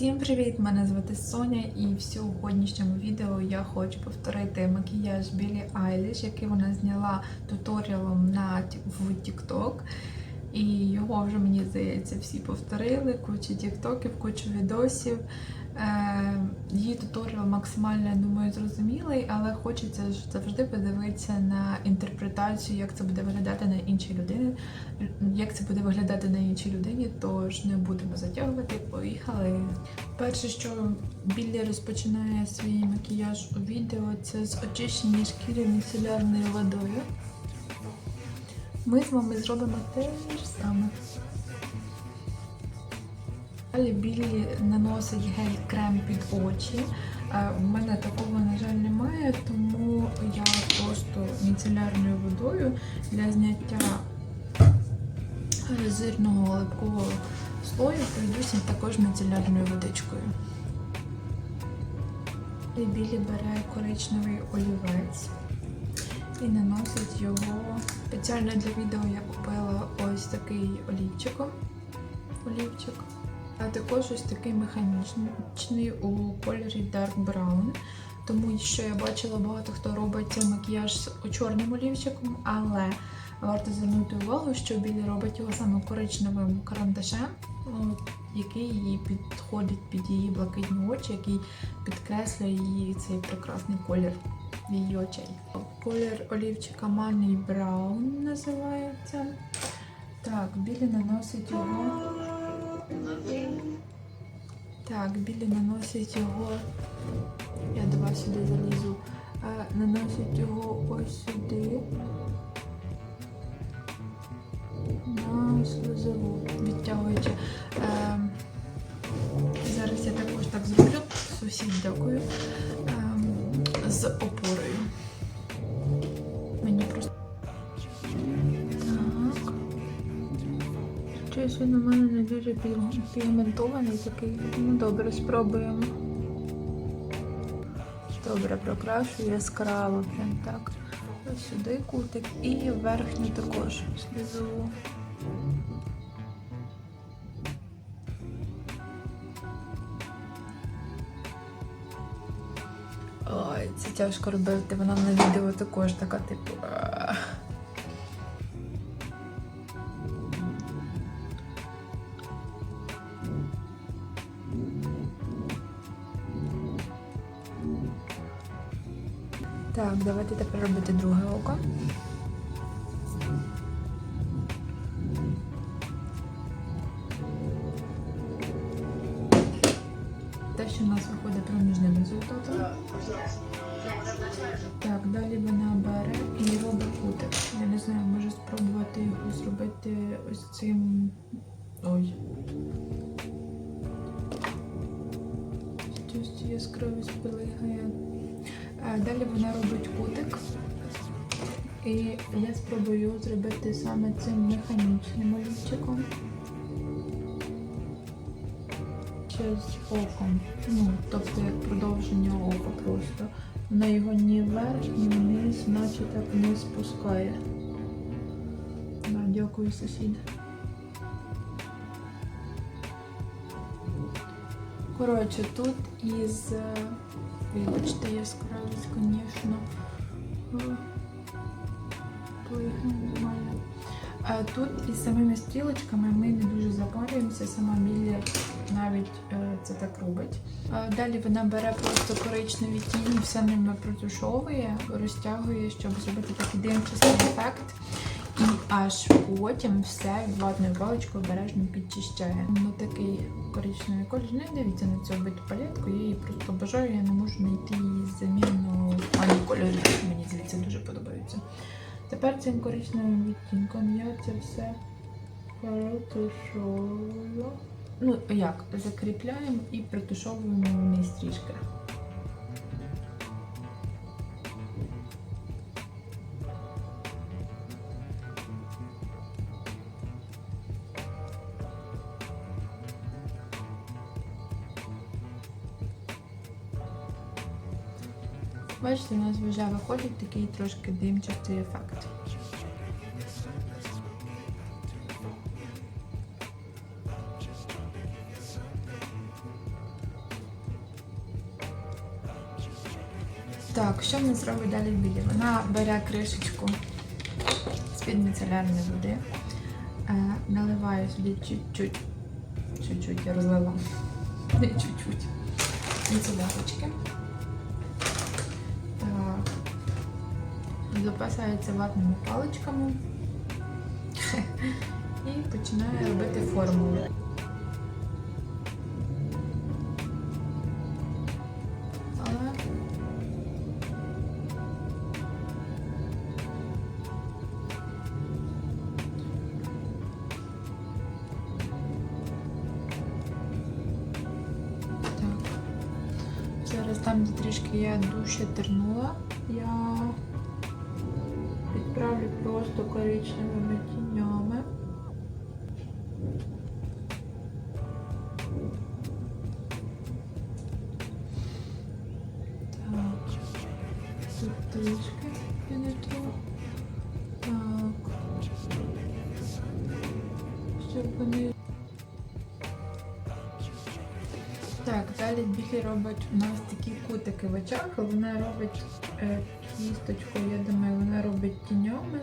Всім привіт! Мене звати Соня, і в сьогоднішньому відео я хочу повторити макіяж Білі Айліш, який вона зняла туторіалом на в TikTok. І його вже мені здається всі повторили. Куча тіктоків, куча відосів. Е, її туторіал максимально, я думаю, зрозумілий, але хочеться завжди подивитися на інтерпретацію, як це буде виглядати на іншій людині. Як це буде виглядати на іншій людині, тож не будемо затягувати. Поїхали. Перше, що Біллі розпочинає свій макіяж у відео, це з очищення шкіри міцелярною водою. Ми з вами зробимо те ж саме. Далі Біллі наносить гель-крем під очі. Е, У мене такого, на жаль, немає, тому я просто міцелярною водою для зняття жирного липкого слою пройдуся також міцелярною водичкою. І Біллі бере коричневий олівець і наносить його. Спеціально для відео я купила ось такий олівчик. олівчик. А також ось такий механічний у кольорі Dark Brown. Тому що я бачила багато хто робить цей макіяж з чорним олівчиком, але варто звернути увагу, що Білі робить його саме коричневим карандашем, який їй підходить під її блакитні очі, який підкреслює її цей прекрасний колір її очей. Колір олівчика Money Brown називається. Так, Білі наносить його. Так, Білі наносить його. Я до сюди залізу. Е, Наносить його ось сюди. На сльозову, відтягуючи. Е, Зараз я також так зроблю. Сусід дякую. Ем, з опорою. Мені просто. Так. Щось він мене не дуже пігментований такий. Ну добре, спробуємо. Добре, прокрашую яскраво, прям так. Ось сюди кутик і верхню також слізову. Ой, це тяжко робити. Вона на відео також така, типу. Так, давайте тепер робити друге око. Те, що в нас виходить проміжним результатом. Так, далі вона бере і робить кутик. Я не знаю, може спробувати його зробити ось цим. Ой. Щось яскравість пилигає. Е, Далі вона робить кутик. І я спробую зробити саме цим механічним олівчиком. Ще з оком. Ну, тобто як продовження ока просто. Вона його ні вверх, ні вниз, наче так не спускає. Да, дякую, сусід. Коротше, тут із. Вибачте, яскравість, звісно. Нормально. А тут із самими стрілочками ми не дуже запарюємося, сама Міллі навіть е, це так робить. Далі вона бере просто коричневі тіні, все ними протушовує, розтягує, щоб зробити такий димчастий ефект. Аж потім все ватною паличкою обережно підчищає. Ну такий коричневий колір. Не дивіться на цю биту палетку, я її просто бажаю, я не можу знайти її заміну ані кольорі. Мені здається, дуже подобаються. Тепер цим коричневим відтінком я це все протушовую. Ну, як, закріпляємо і притушовуємо вниз трішки. Бачите, у нас вже виходить такий трошки димчастий ефект. Так, що вона зробить далі білі? Вона бере кришечку з-під міцелярної води, е, наливає сюди чуть-чуть, чуть-чуть я розлила, не чуть-чуть, міцелярочки. Запасається ватними паличками і починає робити формулу. Але. Зараз там, де трішки я дужче тернула, я коричневими тінями. Так, тут трішки тру. Так. Щоб вони Так, далі Білі робить у нас такі кутики в очах, вона робить е, кісточку, я думаю, вона робить тіньоми.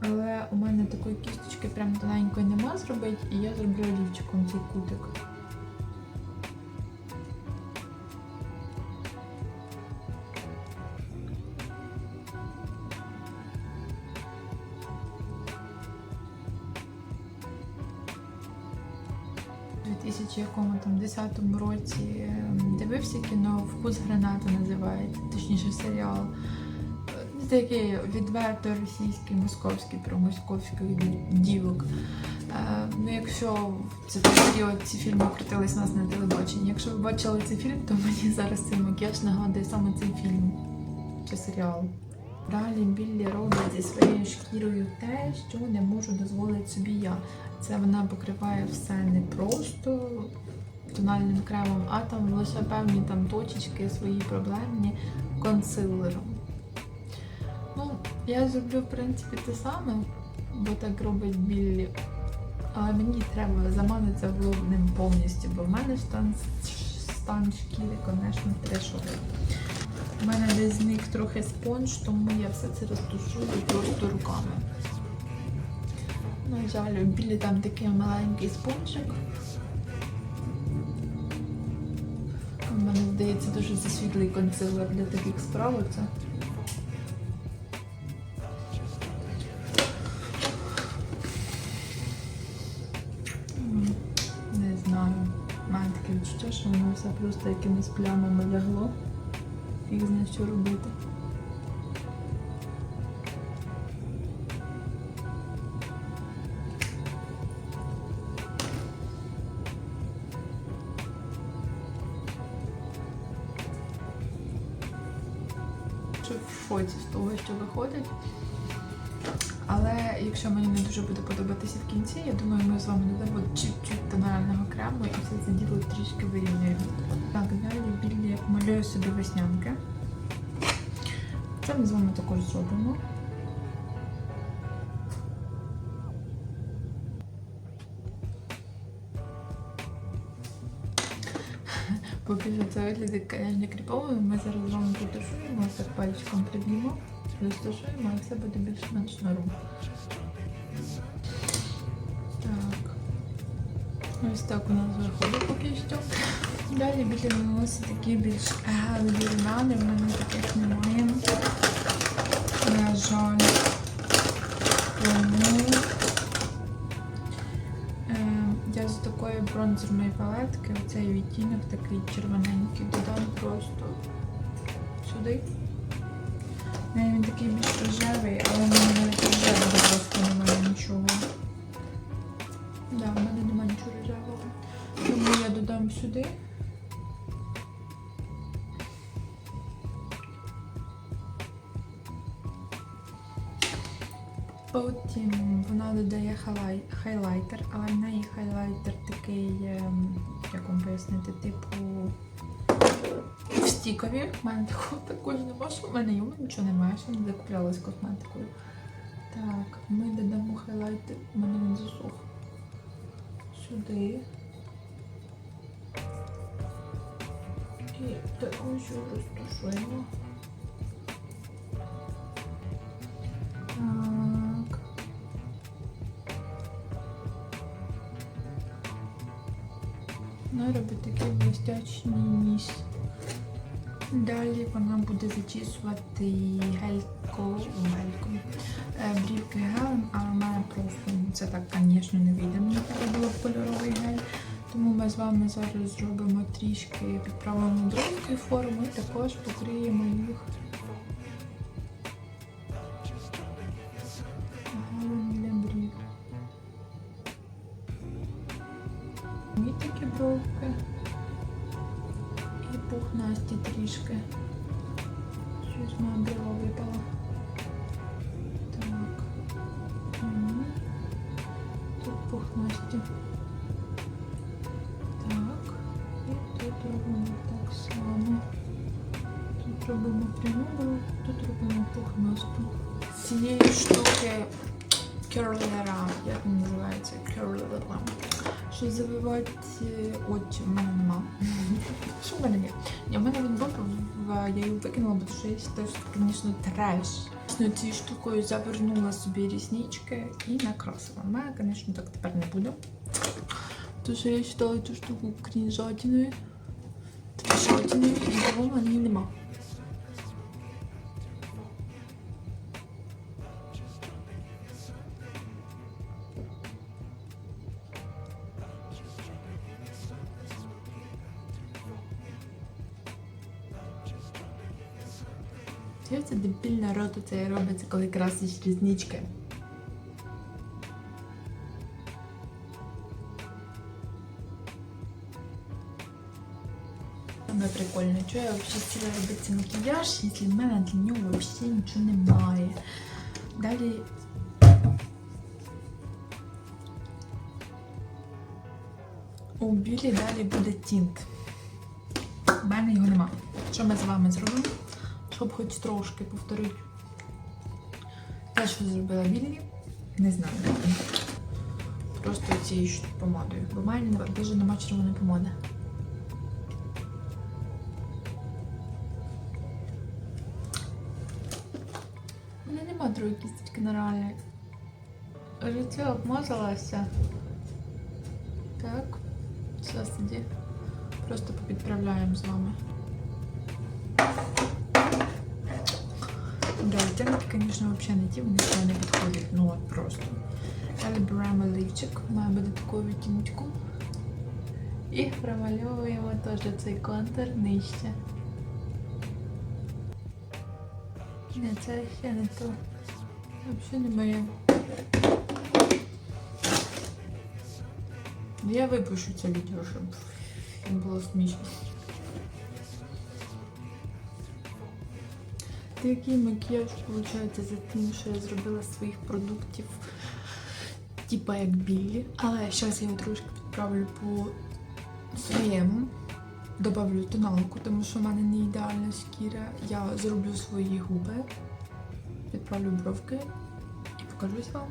Але у мене такої кісточки прям тоненької нема зробити, і я зроблю олівчиком цей кутик. У 2010 році ем, дивився кіно Вкус гранати називається, точніше серіал. Такий відверто російський, московський про московських дівок. Е, Ну, якщо в цей період ці фільми крутились у нас на телебаченні, якщо ви бачили цей фільм, то мені зараз цей макіяж нагадує саме цей фільм чи серіал. Далі Біллі робить зі своєю шкірою те, що не можу дозволити собі я. Це вона покриває все не просто тональним кремом, а там лише певні там точечки свої проблемні консилером. Я зроблю, в принципі, те саме, бо так робить Біллі. Але мені треба заманитися в лоб повністю, бо в мене стан, стан шкіри, звісно, трешовий. У мене десь зник трохи спонж, тому я все це розтушую просто руками. На жаль, білі там такий маленький спонжик. У мене здається дуже засвітлий консилер для таких справ. Це. Відчуття, що воно все просто якимись плямами лягло. Фіг знає, що робити. Що в шоці з того, що виходить. Але якщо мені не дуже буде подобатися в кінці, я думаю, ми з вами додамо чуть-чуть тонального крему і все це діло трішки вирівнюємо. Так, далі білі малюю собі веснянки. Це ми з вами також зробимо. Поки це виглядить, звісно, кріпово. Ми зараз з вами потушуємо, так пальчиком приб'ємо, розташуємо, і все буде більш-менш норм. Так. Ось так у нас виходить поки що. Далі біля наносить такі більш гелеві румяни, в мене таких немає. На жаль. Тому е, я з такої бронзерної палетки, оцей відтінок такий червоненький, додам просто сюди. Неї Він такий більш рожевий, але в мене навіть рожевого просто немає нічого. Да, в мене немає нічого рожевого. Тому я додам сюди. Потім вона додає хайлай- хайлайтер, але в неї хайлайтер такий, ем, як вам пояснити, типу стікові. У мене такого також нема, що в мене йому нічого немає, що не закуплялась косметикою. Так, ми додамо хайлайтер, у мене він засох. Сюди. І також розташуємо. Ну Надо робити такі блестячий ніс. Далі вона буде зачісувати гелько, гелько е, брівки гелем, а в мене просто це так, звісно, не вийде. Мені треба було кольоровий гель. Тому ми з вами зараз зробимо трішки підправимо другої форми і також покриємо їх. такі бровки. І пухнасті трішки. Щось моя брова випала. Так. Мгм. Тут пухнасті. Так. І тут робимо так само. Тут робимо пряму брову, тут робимо пухнасту. З цієї штуки керлера, як він називається? Керлера. Що завивати очі. В мене нема. Що в мене є? Ні, в мене він був, я його викинула, бо що я вважаю, що, звісно, треш. Звісно, цією штукою завернула собі ріснички і накрасила. У мене, звісно, так тепер не буде. Тому що я вважала цю штуку крінжатиною, трешатиною, і її нема. Що це дебільна рота це робиться, коли красиш різнички? Саме прикольно, що я взагалі хотіла робити макіяж, якщо в мене для нього взагалі нічого немає. Далі. У білі далі буде тінт. У мене його нема. Що ми з вами зробимо? Щоб хоч трошки повторити те, що зробила Біллі, не знаю. Просто цією помадою. Бо в мене навіть нема червоної помади. У мене нема другої кісточки реальної. Життя обмазалася. Так. Зараз тоді просто попідправляємо з вами. Да, оттенки, конечно, вообще ті, вони не підходять. Ну от просто. Далі беремо лівчик, має бути такою відтіночку. І промальовуємо теж цей контур нижче. Не, це ще не то. Взагалі не моє. Я випущу це відео, щоб їм було. Такий макіяж виходить за тим, що я зробила своїх продуктів, типа як білі. Але зараз я його трошки підправлю по своєму. Добавлю тоналку, тому що в мене не ідеальна шкіра. Я зроблю свої губи, підправлю бровки і покажусь вам.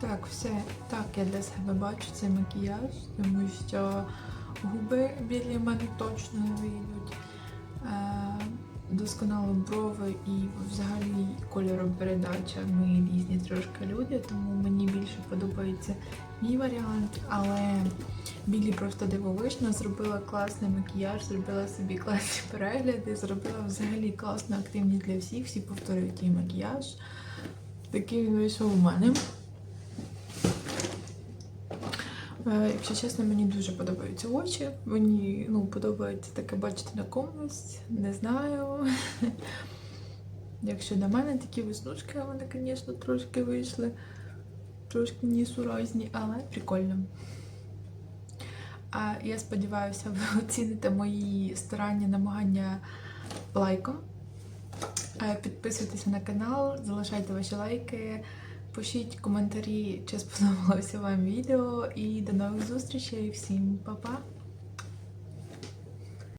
Так, все так я для себе бачу цей макіяж, тому що губи білі в мене точно не вийдуть. Е, Досконало брови і взагалі кольоропередача. Ми різні трошки люди, тому мені більше подобається мій варіант. Але білі просто дивовижно зробила класний макіяж, зробила собі класні перегляди, зробила взагалі класну активність для всіх. Всі повторюють її макіяж. Такий він вийшов у мене. Е, Якщо чесно, мені дуже подобаються очі. Мені ну, подобається таке бачити на комусь, не знаю. Якщо до мене такі веснушки, вони, звісно, трошки вийшли, трошки несуразні, але прикольно. А я сподіваюся, ви оціните мої старання, намагання лайком. Е, Підписуйтеся на канал, залишайте ваші лайки. Пишіть коментарі, чи сподобалося вам відео. І до нових зустрічей. Всім па-па!